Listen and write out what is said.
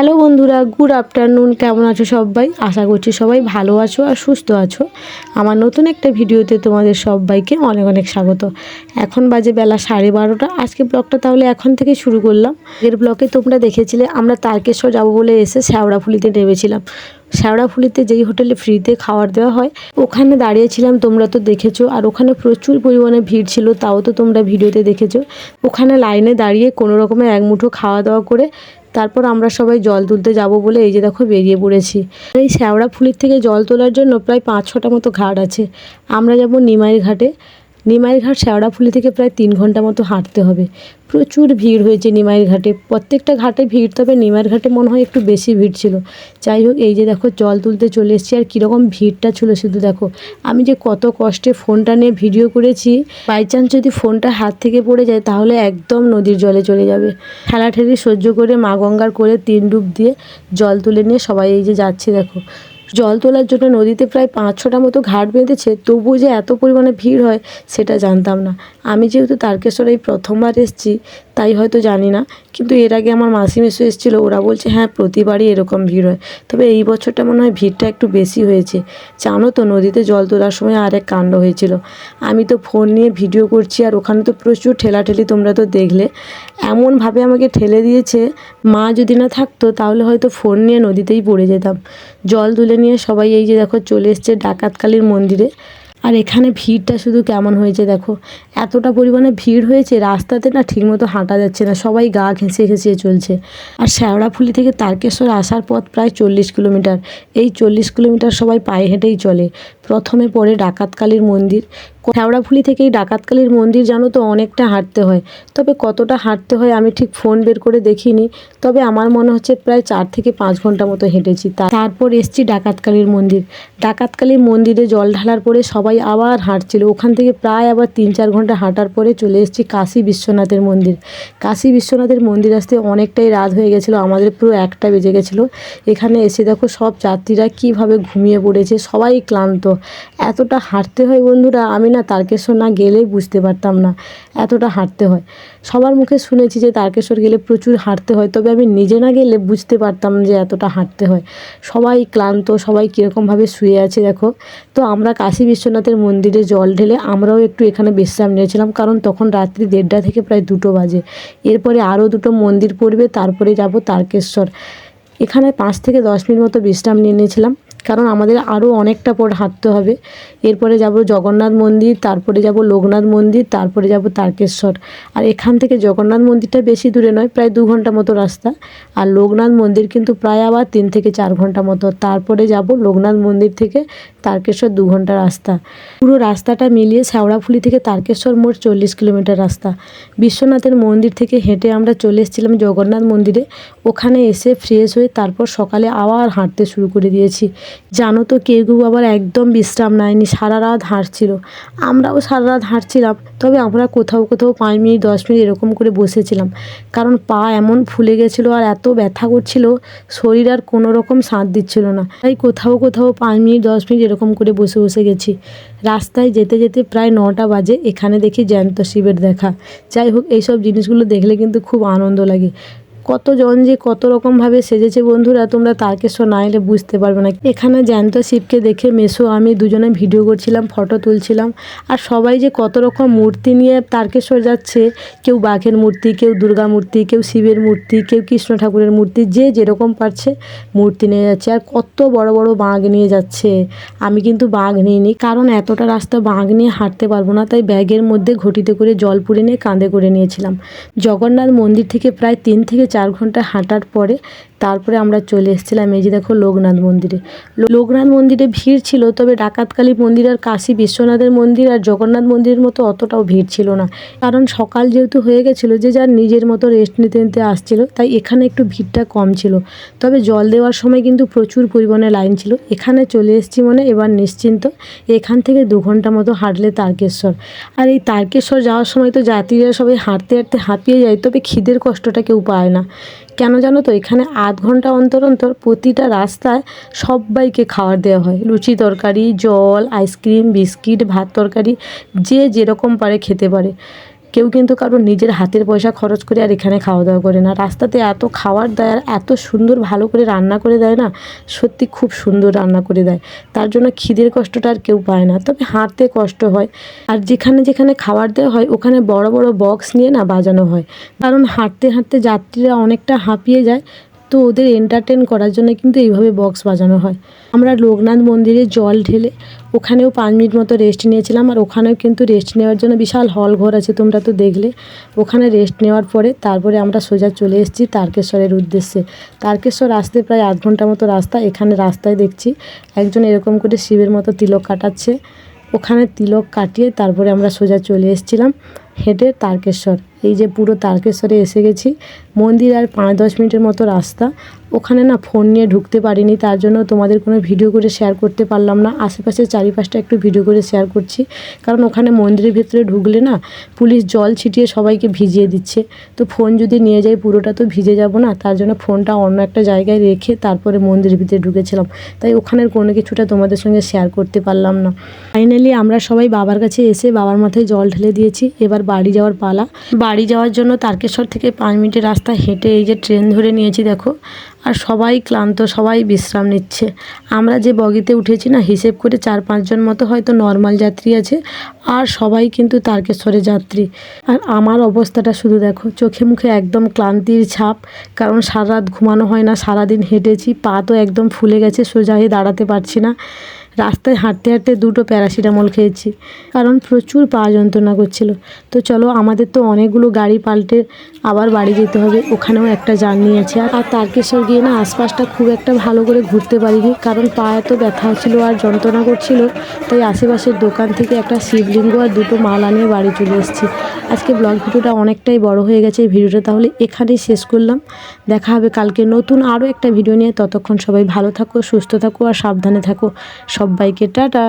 Hello বন্ধুরা good afternoon কেমন আছো সবাই? আশা করছি সবাই ভালো আছো আর সুস্থ আছো। আমার নতুন একটা ভিডিওতে তোমাদের সবাইকে অনেক অনেক স্বাগত। এখন বাজে বেলা সাড়ে বারোটা। আজকে ব্লগটা তাহলে এখন থেকে শুরু করলাম। এর ব্লগে তোমরা দেখেছিলে, আমরা তারকেশ্বর যাব বলে এসে শ্যাওড়াফুলিতে নেমেছিলাম। শ্যাওড়াফুলিতে যেই হোটেলে ফ্রিতে খাবার দেওয়া হয়, ওখানে দাঁড়িয়েছিলাম, তোমরা তো দেখেছ। আর ওখানে প্রচুর পরিমাণে ভিড় ছিল, তাও তো তোমরা ভিডিওতে দেখেছ। ওখানে লাইনে দাঁড়িয়ে কোনো রকমের এক মুঠো খাওয়া দাওয়া করে তারপর আমরা সবাই জল তুলতে যাব বলে এই যে দেখো বেরিয়ে পড়েছি। এই শ্যাওড়া ফুলির থেকে জল তোলার জন্য প্রায় পাঁচ ছটা মতো ঘাট আছে। আমরা যাব নিমাইয়ের ঘাটে নিমাইয়ের ঘাট শ্যাওড়াফুলি থেকে প্রায় তিন ঘণ্টা মতো হাঁটতে হবে। প্রচুর ভিড় হয়েছে নিমাইয়ের ঘাটে প্রত্যেকটা ঘাটে ভিড়, তবে নিমাইয়ের ঘাটে মনে হয় একটু বেশি ভিড় ছিল। যাই হোক, এই যে দেখো, জল তুলতে চলে এসেছি আর কীরকম ভিড়টা ছিল শুধু দেখো। আমি যে কত কষ্টে ফোনটা নিয়ে ভিডিও করেছি, বাই চান্স যদি ফোনটা হাত থেকে পড়ে যায়, তাহলে একদম নদীর জলে চলে যাবে। ঠেলাঠেলি সহ্য করে মা গঙ্গার করে তিন ডুব দিয়ে জল তুলে নিয়ে সবাই এই যে যাচ্ছে দেখো। জল তোলার জন্য নদীতে প্রায় পাঁচ ছটা মতো ঘাট বেঁধেছে, তবুও যে এত পরিমাণে ভিড় হয় সেটা জানতাম না। আমি যেহেতু তারকেশ্বর এই প্রথমবার এসেছি, তাই হয়তো জানি না, কিন্তু এর আগে আমার মাসি মেসো এসেছিল, ওরা বলছে হ্যাঁ প্রতিবারই এরকম ভিড় হয়। তবে এই বছরটা মনে হয় ভিড়টা একটু বেশি হয়েছে। জানো তো, নদীতে জল তোলার সময় আরেক কাণ্ড হয়েছিল। আমি তো ফোন নিয়ে ভিডিও করছি, আর ওখানে তো প্রচুর ঠেলাঠেলি তোমরা তো দেখলে। এমনভাবে আমাকে ঠেলে দিয়েছে, মা যদি না থাকতো, তাহলে হয়তো ফোন নিয়ে নদীতেই পড়ে যেতাম। জল তুলে নিয়ে সবাই এই যে দেখো চলে এসছে ডাকাতকালীর মন্দিরে। আর এখানে ভিড়টা শুধু কেমন হয়েছে দেখো? এতটা পরিমাণে ভিড় হয়েছে, রাস্তাতে না ঠিকমতো হাঁটা যাচ্ছে না, সবাই গা ঘেঁষিয়ে ঘেঁষিয়ে চলছে। আর শ্যাওড়াফুলি থেকে তারকেশ্বর আসার পথ প্রায় চল্লিশ কিলোমিটার। এই চল্লিশ কিলোমিটার সবাই পায়ে হেঁটেই চলে। প্রথমে পড়ে ডাকাতকালীর মন্দির। শ্যাওড়াফুলি থেকে এই ডাকাতকালীর মন্দির জানো তো অনেকটা হাঁটতে হয়। তবে কতটা হাঁটতে হয় আমি ঠিক ফোন বের করে দেখিনি। তবে আমার মনে হচ্ছে প্রায় চার থেকে পাঁচ ঘণ্টা মতো হেঁটেছি। তারপর এসছি ডাকাতকালীর মন্দির। ডাকাতকালীর মন্দিরে জল ঢালার পরে সবাই আবার হাঁটছিল। ওখান থেকে প্রায় আবার তিন চার ঘণ্টা হাঁটার পরে চলে এসেছি কাশী বিশ্বনাথের মন্দির। কাশী বিশ্বনাথের মন্দির আসতে অনেকটাই রাত হয়ে গেছিল, আমাদের পুরো একটা বেজে গেছিল। এখানে এসে দেখো সব যাত্রীরা কীভাবে ঘুমিয়ে পড়েছে, সবাই ক্লান্ত। এতটা হাঁটতে হয় বন্ধুরা, আমি না তারকেশ্বর না গেলেই বুঝতে পারতাম না, এতটা হাঁটতে হয়। সবার মুখে শুনেছি যে তারকেশ্বর গেলে প্রচুর হাঁটতে হয়, তবে আমি নিজে না গেলে বুঝতে পারতাম যে এতটা হাঁটতে হয়। সবাই ক্লান্ত, সবাই কীরকমভাবে শুয়ে আছে দেখো। তো আমরা কাশী বিশ্বনাথের মন্দিরে জল ঢেলে আমরাও একটু এখানে বিশ্রাম নিয়েছিলাম, কারণ তখন রাত্রি দেড়টা থেকে প্রায় দুটো বাজে। এরপরে আরও দুটো মন্দির পড়বে, তারপরে যাব তারকেশ্বর। এখানে পাঁচ থেকে দশ মিনিট মতো বিশ্রাম নিয়ে নিয়েছিলাম। কারণ আমাদের আরও অনেকটা পর হাঁটতে হবে। এরপরে যাব জগন্নাথ মন্দির, তারপরে যাব লোকনাথ মন্দির, তারপরে যাব তারকেশ্বর। আর এখান থেকে জগন্নাথ মন্দিরটা বেশি দূরে নয়, প্রায় দু ঘণ্টা মতো রাস্তা। আর লোকনাথ মন্দির কিন্তু প্রায় আবার তিন থেকে চার ঘণ্টা মতো। তারপরে যাব লোকনাথ মন্দির থেকে তারকেশ্বর দু ঘণ্টা রাস্তা। পুরো রাস্তাটা মিলিয়ে শ্যাওড়াফুলি থেকে তারকেশ্বর মোট চল্লিশ কিলোমিটার রাস্তা। বিশ্বনাথের মন্দির থেকে হেঁটে আমরা চলে এসেছিলাম জগন্নাথ মন্দিরে। ওখানে এসে ফ্রেশ হয়ে তারপর সকালে আবার হাঁটতে শুরু করে দিয়েছি। জানো তো কেউ আবার একদম বিশ্রাম নেয়নি, সারা রাত হাঁটছিল। আমরাও সারা রাত হাঁটছিলাম, তবে আমরা কোথাও কোথাও পাঁচ মিনিট, দশ মিনিট এরকম করে বসেছিলাম। কারণ পা এমন ফুলে গেছিল আর এত ব্যথা করছিল, শরীর আর কোনো রকম সাঁত দিচ্ছিল না। তাই কোথাও কোথাও পাঁচ মিনিট, দশ মিনিট এরকম করে বসে বসে গেছি। রাস্তায় যেতে যেতে প্রায় নটা বাজে, এখানে দেখি জ্যান্ত শিবের দেখা। যাই হোক, এইসব জিনিসগুলো দেখলে কিন্তু খুব আনন্দ লাগে। কতজন যে কত রকমভাবে সেজেছে বন্ধুরা, তোমরা তারকেশ্বর না এলে বুঝতে পারবে না। এখানে জ্যান্ত শিবকে দেখে মেসো, আমি দুজনে ভিডিও করছিলাম, ফটো তুলছিলাম, আর সবাই যে কত রকম মূর্তি নিয়ে তারকেশ্বর যাচ্ছে, কেউ বাঘের মূর্তি, কেউ দুর্গা মূর্তি, কেউ শিবের মূর্তি, কেউ কৃষ্ণ ঠাকুরের মূর্তি, যে যেরকম পারছে মূর্তি নিয়ে যাচ্ছে, আর কত বড় বড় বাঘ নিয়ে যাচ্ছে। আমি কিন্তু বাঘ নিইনি, কারণ এতটা রাস্তা বাঘ নিয়ে হাঁটতে পারব না, তাই ব্যাগের মধ্যে ঘটিতে করে জল পুড়ে নিয়ে কাঁধে করে নিয়েছিলাম। জগন্নাথ মন্দির থেকে প্রায় তিন থেকে চার ঘণ্টা হাঁটার পরে তারপরে আমরা চলে এসেছিলাম এই যে দেখো লোকনাথ মন্দিরে। লোকনাথ মন্দিরে ভিড় ছিল, তবে ডাকাতকালী মন্দির আর কাশী বিশ্বনাথের মন্দির আর জগন্নাথ মন্দিরের মতো অতটাও ভিড় ছিল না। কারণ সকাল যেহেতু হয়ে গেছিল যে যার নিজের মতো রেস্ট নিতে নিতে আসছিল, তাই এখানে একটু ভিড়টা কম ছিল। তবে জল দেওয়ার সময় কিন্তু প্রচুর পরিমাণে লাইন ছিল। এখানে চলে এসেছি মানে এবার নিশ্চিন্ত, এখান থেকে দু ঘণ্টা মতো হাঁটলে তারকেশ্বর। আর এই তারকেশ্বর যাওয়ার সময় তো যাত্রীরা সবাই হাঁটতে হাঁটতে হাঁপিয়ে যায়, তবে খিদের কষ্টটা কেউ পায় না। কেন জানো তো, এখানে আধ ঘণ্টা অন্তর অন্তর প্রতিটা রাস্তায় সবাইকে খাবার দেওয়া হয়। লুচি তরকারি, জল আইসক্রিম বিস্কিট ভাত তরকারি, যে যেরকম পারে খেতে পারে। কেউ কিন্তু কারোর নিজের হাতের পয়সা খরচ করে আর এখানে খাওয়া দাওয়া করে না। রাস্তাতে এত খাওয়ার দেয় আর এত সুন্দর ভালো করে রান্না করে দেয় না, সত্যি খুব সুন্দর রান্না করে দেয়। তার জন্য খিদের কষ্টটা আর কেউ পায় না। তবে হাঁটতে কষ্ট হয়। আর যেখানে যেখানে খাবার দেওয়া হয়, ওখানে বড় বড় বক্স নিয়ে না বাজানো হয়। কারণ হাঁটতে হাঁটতে যাত্রীরা অনেকটা হাঁপিয়ে যায়। তো ওদের এন্টারটেন করার জন্য কিন্তু এইভাবে বক্স বাজানো হয়। আমরা লোকনাথ মন্দিরে জল ঢেলে ওখানেও পাঁচ মিনিট মতো রেস্ট নিয়েছিলাম আর ওখানেও কিন্তু রেস্ট নেওয়ার জন্য বিশাল হল ঘর আছে, তোমরা তো দেখলে। ওখানে রেস্ট নেওয়ার পরে তারপরে আমরা সোজা চলে এসেছি তারকেশ্বরের উদ্দেশ্যে। তারকেশ্বর আসতে প্রায় আধ ঘণ্টা মতো রাস্তা, এখানে রাস্তায় দেখছি একজন এরকম করে শিবের মতো তিলক কাটাচ্ছে। ওখানে তিলক কাটিয়ে তারপরে আমরা সোজা চলে এসেছিলাম হেঁটে তারকেশ্বর। এই যে পুরো তারকেশ্বরে এসে গেছি। মন্দির আর পাঁচ দশ মিনিটের মতো রাস্তা। ওখানে না ফোন নিয়ে ঢুকতে পারিনি, তার জন্য তোমাদের কোনো ভিডিও করে শেয়ার করতে পারলাম না। আশেপাশে চারিপাশটা একটু ভিডিও করে শেয়ার করছি। কারণ ওখানে মন্দিরের ভিতরে ঢুকলে না পুলিশ জল ছিটিয়ে সবাইকে ভিজিয়ে দিচ্ছে। তো ফোন যদি নিয়ে যাই পুরোটা তো ভিজে যাব না, তার জন্য ফোনটা অন্য একটা জায়গায় রেখে তারপরে মন্দিরের ভিতরে ঢুকেছিলাম। তাই ওখানের কোনো কিছুটা তোমাদের সঙ্গে শেয়ার করতে পারলাম না। ফাইনালি আমরা সবাই বাবার কাছে এসে বাবার মাথায় জল ঢেলে দিয়েছি। এবার বাড়ি যাওয়ার পালা। বাড়ি যাওয়ার জন্য তারকেশ্বর থেকে পাঁচ মিনিটের রাস্তা হেঁটে এই যে ট্রেন ধরে নিয়েছি, দেখো। আর সবাই ক্লান্ত, সবাই বিশ্রাম নিচ্ছে। আমরা যে বগিতে উঠেছি না, হিসেব করে চার পাঁচজন মতো হয়তো নর্মাল যাত্রী আছে, আর সবাই কিন্তু তারকেশ্বরের যাত্রী। আর আমার অবস্থাটা শুধু দেখো, চোখে মুখে একদম ক্লান্তির ছাপ, কারণ সারা রাত ঘুমানো হয় না, সারাদিন হেঁটেছি, পা তো একদম ফুলে গেছে সোজা হয়ে দাঁড়াতে পারছি না। রাস্তায় হাঁটতে হাঁটতে দুটো প্যারাসিটামল খেয়েছি, কারণ প্রচুর পা যন্ত্রণা করছিল। তো চলো, আমাদের তো অনেকগুলো গাড়ি পাল্টে আবার বাড়ি যেতে হবে, ওখানেও একটা জার্নি আছে। আর তারকেশ্বর গিয়ে না আশপাশটা খুব একটা ভালো করে ঘুরতে পারিনি, কারণ পা এত ব্যথা ছিল আর যন্ত্রণা করছিল। তাই আশেপাশের দোকান থেকে একটা শিবলিঙ্গ আর দুটো মালা নিয়ে বাড়ি চলে এসেছি। আজকে ব্লগ ভিডিওটা অনেকটাই বড় হয়ে গেছে এই ভিডিওটা, তাহলে এখানেই শেষ করলাম। দেখা হবে কালকে নতুন আরও একটা ভিডিও নিয়ে। ততক্ষণ সবাই ভালো থাকো, সুস্থ থাকো আর সাবধানে থাকো। সবাইকে টাটা।